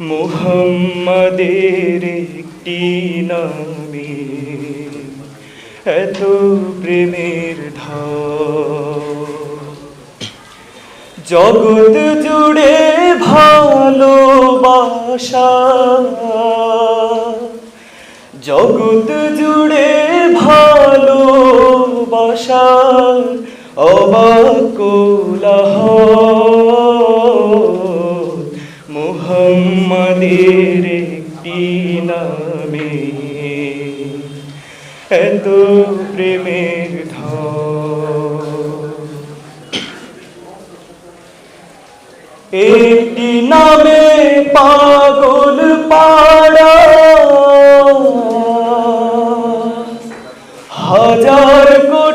মুহাম্মাদের একটি নামে এত প্রেমের জগৎ জুড়ে ভালোবাসা। জগৎ জুড়ে ভালোবাসা। অবাকুলাহ একটি নামে এত প্রেমের একটি নামে পাগল পাড়া। হাজার কোটি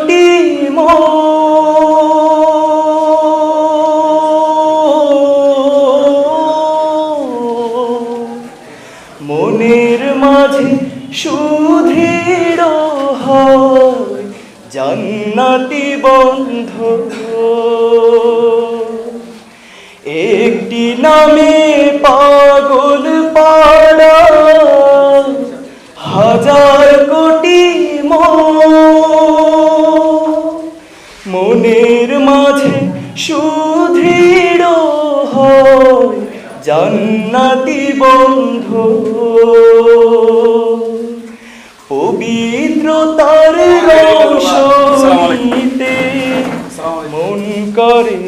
মনের মাঝে সুধীর হয়, জান্নাতি বন্ধ একটি নামে পাগল পাড়া, হাজার কোটি মন। মনের মাঝে হয় জান্নাতি বন্ধ। পবিত্রতার রোশনীতে মন করে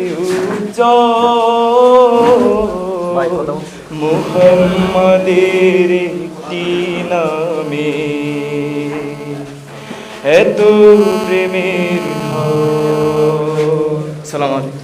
মুহাম্মাদের একটি নামে এত প্রেমের সালাম আলাইকুম।